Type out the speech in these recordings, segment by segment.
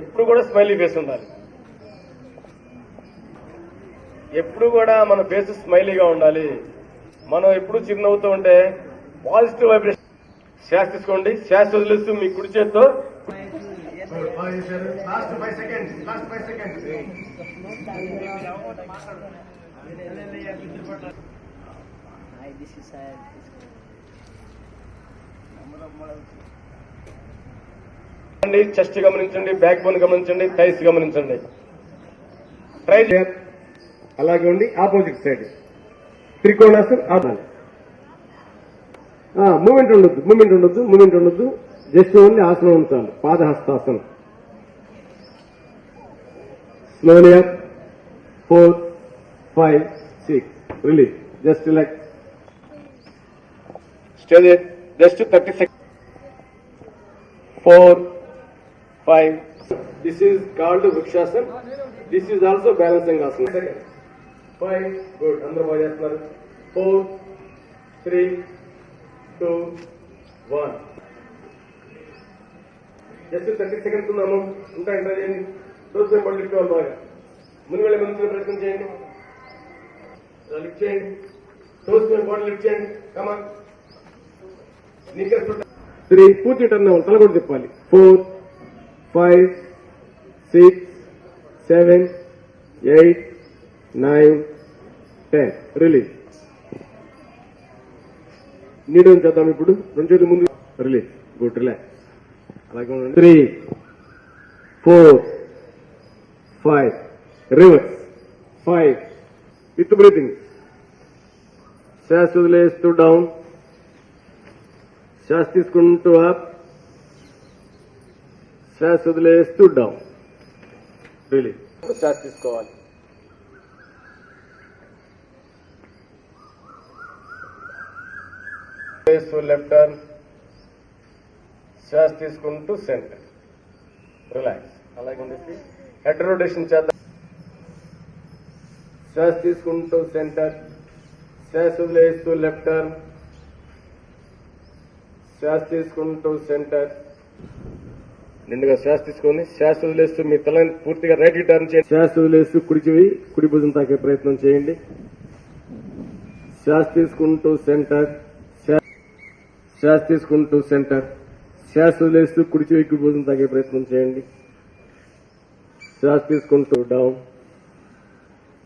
ఎప్పుడు కూడా smiley face ఉండాలి. ఎప్పుడు కూడా మన ఫేస్ స్మైలీగా ఉండాలి. మనం ఎప్పుడు చిరునవ్వుతూ ఉంటే పాజిటివ్ వైబ్రేషన్. శ్వాస తీసుకోండి. శ్వాస వదిలేస్తూ మీ కుడి చేత్తో. Last sad. చెస్ట్ గమనించండి బ్యాక్ బోన్ గమనించండి థైస్ గమనించండి. ట్రై అలాగే ఉండి opposite side trikonasan opposite movement ఉండొద్దు మూమెంట్ ఉండొద్దు మూమెంట్ ఉండొద్దు. జస్ట్ ఓన్లీ ఆసనం ఉంచాలి పాదహస్తాసనం. Slowly up four five six release just like stay just thirty second four, five this is called vrikshasan this is also balancing asan Second. Five. Good. అందరూ బాగా చేస్తున్నారు. Four three two one just thirty seconds ఉన్నాము ఉంటా enter చేయండి. రోజు మేము పళ్ళు lift బాగా. ముందు వెళ్ళి ముందు ప్రయత్నం చేయండి. ఇలా లిఫ్ట్ చేయండి. రోజు మేము బాడీ లిఫ్ట్ చేయండి. కమాన్ స్నీకర్స్ త్రీ పూర్తి టర్న్ తల కూడా తిప్పాలి. Four five six seven eight nine ten. Release నీడని చేద్దాం ఇప్పుడు. రెండు చేతులు ముందు. రిలీజ్ గుడ్ రిలాక్స్ అలాగే ఉండండి. Three four five reverse five with breathing శ్వాస వదిలేస్తూ డౌన్ శ్వాస తీసుకుంటూ అప్ శ్వాస వదిలేస్తూ డౌన్ రిలీజ్ శ్వాస తీసుకోవాలి. లెఫ్ట్ టర్న్ శ్వాస తీసుకుంటూ సెంటర్ రిలాక్స్ అలాగే ఉండేసి హెడ్ రొటేషన్ చేద్దాం. శ్వాస తీసుకుంటూ సెంటర్ శ్వాస వదిలేస్తూ లెఫ్ట్ టర్న్ శ్వాస తీసుకుంటూ సెంటర్ నిండుగా శ్వాస తీసుకొని శ్వాస వదిలేస్తూ మీ తలని పూర్తిగా రైట్ టర్న్ చేయండి. శ్వాస వదిలేస్తూ కుడిచివి కుడి భుజం తాకే ప్రయత్నం చేయండి. శ్వాస తీసుకుంటూ సెంటర్ శ్వాస తీసుకుంటూ సెంటర్ శ్వాస వదిలేస్తూ కుడిచివి కుడి భుజం తాకే ప్రయత్నం చేయండి. శ్వాస తీసుకుంటూ డౌన్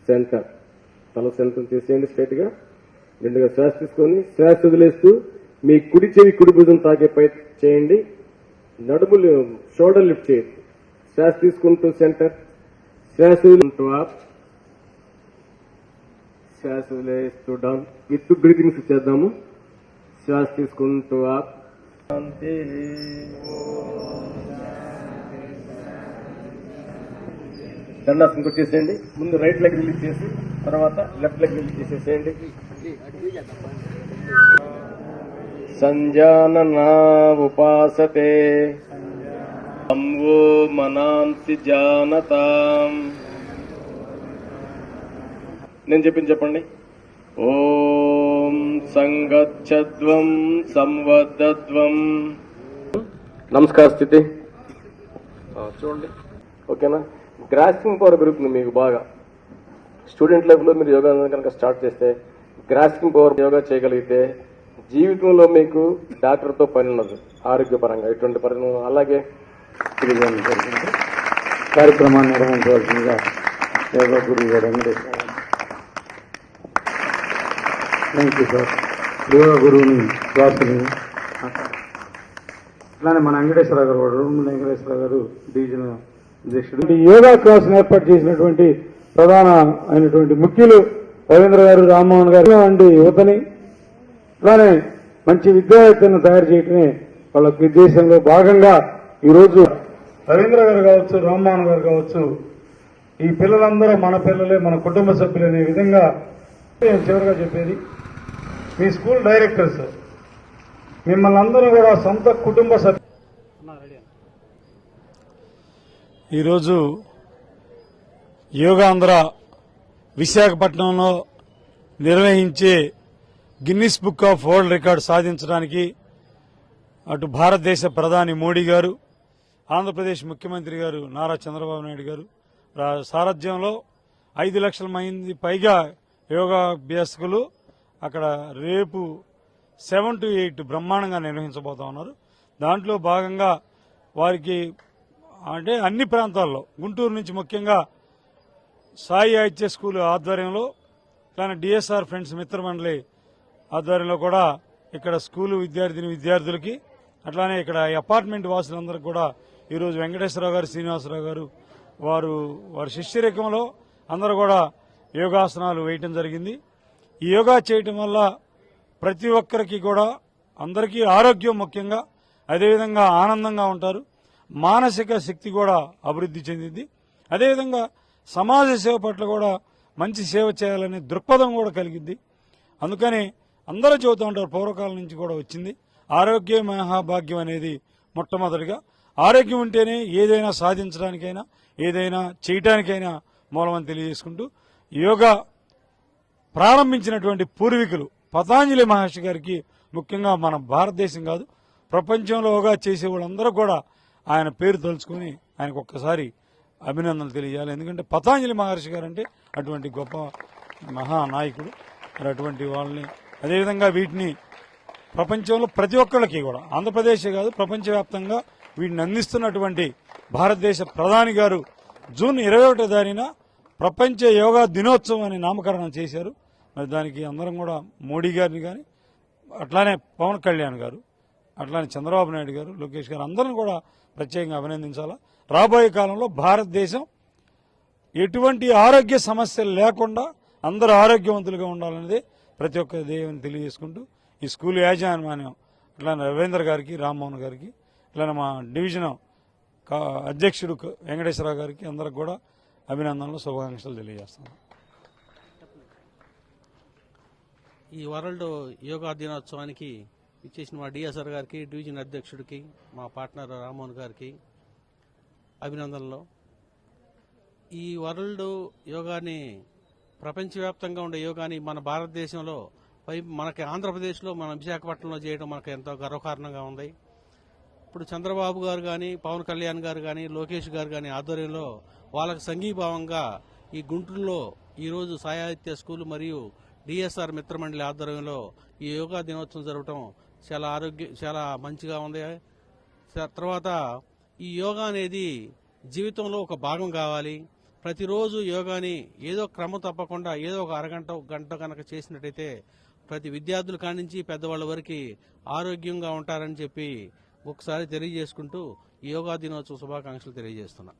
సెంటర్ తల సెంటర్ చేసేయండి స్ట్రైట్గా. నిండుగా శ్వాస తీసుకొని శ్వాస వదిలేస్తూ మీ కుడి చెవి కుడి భుజం తాకే ప్రయత్నం చేయండి. నడుములు షోల్డర్ లిఫ్ట్ చేయండి శ్వాస తీసుకుంటూ సెంటర్. శ్వాస అప్ శ్వాస వదిలేస్తూ డౌన్. విత్ బ్రీతింగ్స్ చేద్దాము. శ్వాస తీసుకుంటూ అప్ దండాసనం కొట్టేసేయండి ముందు రైట్ లెగ్ రిలీజ్ చేసి తర్వాత లెఫ్ట్ లెగ్ రిలీజ్ చేసేసేయండి. ఉపాసతే అంవో మనాంసి జానతాం నేను చెప్పింది చెప్పండి. ఓం సంగచ్చద్వం సంవద్దద్వం నమస్కార స్థితి. చూడండి. ఓకేనా? గ్రాస్పింగ్ పవర్ పెరుగుతుంది మీకు బాగా. స్టూడెంట్ లైఫ్లో మీరు యోగా కనుక స్టార్ట్ చేస్తే గ్రాస్పింగ్ పవర్ యోగా చేయగలిగితే జీవితంలో మీకు డాక్టర్తో పని ఉండదు. ఆరోగ్యపరంగా ఇటువంటి పని అలాగే కార్యక్రమాన్ని నిర్వహించవలసిందిగా యోగా గురువు గారు Venkateswara thank you sir yoga గురువుని క్లాసుని అలానే మన వెంకటేశ్వర గారు కూడా రూమ్ వెంకటేశ్వర గారు డివిజన్ అధ్యక్షుడు. యోగా క్లాస్ ఏర్పాటు చేసినటువంటి ప్రధాన అయినటువంటి ముఖ్యులు రవీంద్ర గారు రామ్మోహన్ గారు వంటి యువతని. అలానే మంచి విద్యావేత్తలను తయారు చేయటమే వాళ్ళ ఉద్దేశంలో భాగంగా ఈరోజు రవీంద్ర గారు కావచ్చు రామ్మోహన్ గారు కావచ్చు ఈ పిల్లలందరూ మన పిల్లలే మన కుటుంబ సభ్యులు అనే విధంగా నేను చివరిగా చెప్పేది. మీ స్కూల్ డైరెక్టర్స్ మిమ్మల్ని అందరూ కూడా సొంత కుటుంబ సభ్యులు ఈరోజు యోగాంధ్ర విశాఖపట్నంలో నిర్వహించే Guinness book of world record సాధించడానికి అటు భారతదేశ ప్రధాని మోడీ గారు ఆంధ్రప్రదేశ్ ముఖ్యమంత్రి గారు నారా చంద్రబాబు నాయుడు గారు రా- సారథ్యంలో ఐదు లక్షల మంది పైగా యోగాభ్యాసకులు అక్కడ రేపు సెవెన్ టు ఎయిట్ బ్రహ్మాండంగా నిర్వహించబోతా ఉన్నారు. దాంట్లో భాగంగా వారికి అంటే అన్ని ప్రాంతాల్లో గుంటూరు నుంచి ముఖ్యంగా సాయి ఐత్య స్కూల్ ఆధ్వర్యంలో కానీ డిఎస్ఆర్ ఫ్రెండ్స్ మిత్రమండలి ఆధ్వర్యంలో కూడా ఇక్కడ స్కూలు విద్యార్థిని విద్యార్థులకి అట్లానే ఇక్కడ అపార్ట్మెంట్ వాసులందరికీ కూడా ఈరోజు వెంకటేశ్వరరావు గారు శ్రీనివాసరావు గారు వారు వారి శిష్యరేఖంలో అందరూ కూడా యోగాసనాలు వేయటం జరిగింది. ఈ యోగా చేయటం వల్ల ప్రతి ఒక్కరికి కూడా అందరికీ ఆరోగ్యం ముఖ్యంగా అదేవిధంగా ఆనందంగా ఉంటారు. మానసిక శక్తి కూడా అభివృద్ధి చెందింది. అదేవిధంగా సమాజ సేవ పట్ల కూడా మంచి సేవ చేయాలనే దృక్పథం కూడా కలిగింది. అందుకని అందరూ చెబుతూ ఉంటారు పూర్వకాలం నుంచి కూడా వచ్చింది. ఆరోగ్య మహాభాగ్యం అనేది మొట్టమొదటిగా. ఆరోగ్యం ఉంటేనే ఏదైనా సాధించడానికైనా ఏదైనా చేయటానికైనా మూలమని తెలియజేసుకుంటూ యోగా ప్రారంభించినటువంటి పూర్వీకులు పతాంజలి మహర్షి గారికి ముఖ్యంగా మన భారతదేశం కాదు ప్రపంచంలో యోగా చేసే వాళ్ళందరూ కూడా ఆయన పేరు తలుచుకుని ఆయనకు ఒక్కసారి అభినందనలు తెలియాలి ఎందుకంటే పతాంజలి మహర్షి గారు అంటే అటువంటి గొప్ప మహానాయకుడు. మరి అటువంటి వాళ్ళని అదేవిధంగా వీటిని ప్రపంచంలో ప్రతి ఒక్కళ్ళకి కూడా ఆంధ్రప్రదేశ్ కాదు ప్రపంచవ్యాప్తంగా వీటిని అందిస్తున్నటువంటి భారతదేశ ప్రధాని గారు జూన్ ఇరవై ఒకటో తారీఖున ప్రపంచ యోగా దినోత్సవం అని నామకరణం చేశారు. మరి దానికి అందరం కూడా మోడీ గారిని కానీ అట్లానే పవన్ కళ్యాణ్ గారు అట్లానే చంద్రబాబు నాయుడు గారు లోకేష్ గారు అందరిని కూడా ప్రత్యేకంగా అభినందించాలా. రాబోయే కాలంలో భారతదేశం ఎటువంటి ఆరోగ్య సమస్యలు లేకుండా అందరూ ఆరోగ్యవంతులుగా ఉండాలనేది ప్రతి ఒక్క దేవుని తెలియజేసుకుంటూ ఈ స్కూల్ యాజమాన్యం ఇట్లా రవీంద్ర గారికి రామ్మోహన్ గారికి ఇలానే మా డివిజన్ కా- అధ్యక్షుడు వెంకటేశ్వరరావు గారికి అందరికి కూడా అభినందనలు శుభాకాంక్షలు తెలియజేస్తాను ఈ వరల్డ్ యోగా దినోత్సవానికి ఇచ్చేసిన మా డిఎస్ఆర్ గారికి డివిజన్ అధ్యక్షుడికి మా పార్ట్నర్ రామ్మోహన్ గారికి అభినందనలు. ఈ వరల్డ్ యోగాని ప్రపంచవ్యాప్తంగా ఉండే యోగాని మన భారతదేశంలో పై మనకి ఆంధ్రప్రదేశ్లో మన విశాఖపట్నంలో చేయడం మనకు ఎంతో గర్వకారణంగా ఉంది. ఇప్పుడు చంద్రబాబు గారు కానీ పవన్ కళ్యాణ్ గారు కానీ లోకేష్ గారు కానీ ఆధ్వర్యంలో వాళ్ళకి సంఘీభావంగా ఈ గుంటూరులో ఈరోజు సాయాహిత్య స్కూల్ మరియు డిఎస్ఆర్ మిత్రమండలి ఆధ్వర్యంలో ఈ యోగా దినోత్సవం జరగటం చాలా ఆరోగ్య చాలా మంచిగా ఉంది. తర్వాత ఈ యోగా అనేది జీవితంలో ఒక భాగం కావాలి. ప్రతిరోజు యోగాని ఏదో క్రమం తప్పకుండా ఏదో ఒక అరగంట గంట కనుక చేసినట్టయితే ప్రతి విద్యార్థుల కానించి పెద్దవాళ్ళ వరకు ఆరోగ్యంగా ఉంటారని చెప్పి ఒకసారి తెలియజేసుకుంటూ యోగా దినోత్సవ శుభాకాంక్షలు తెలియజేస్తున్నా.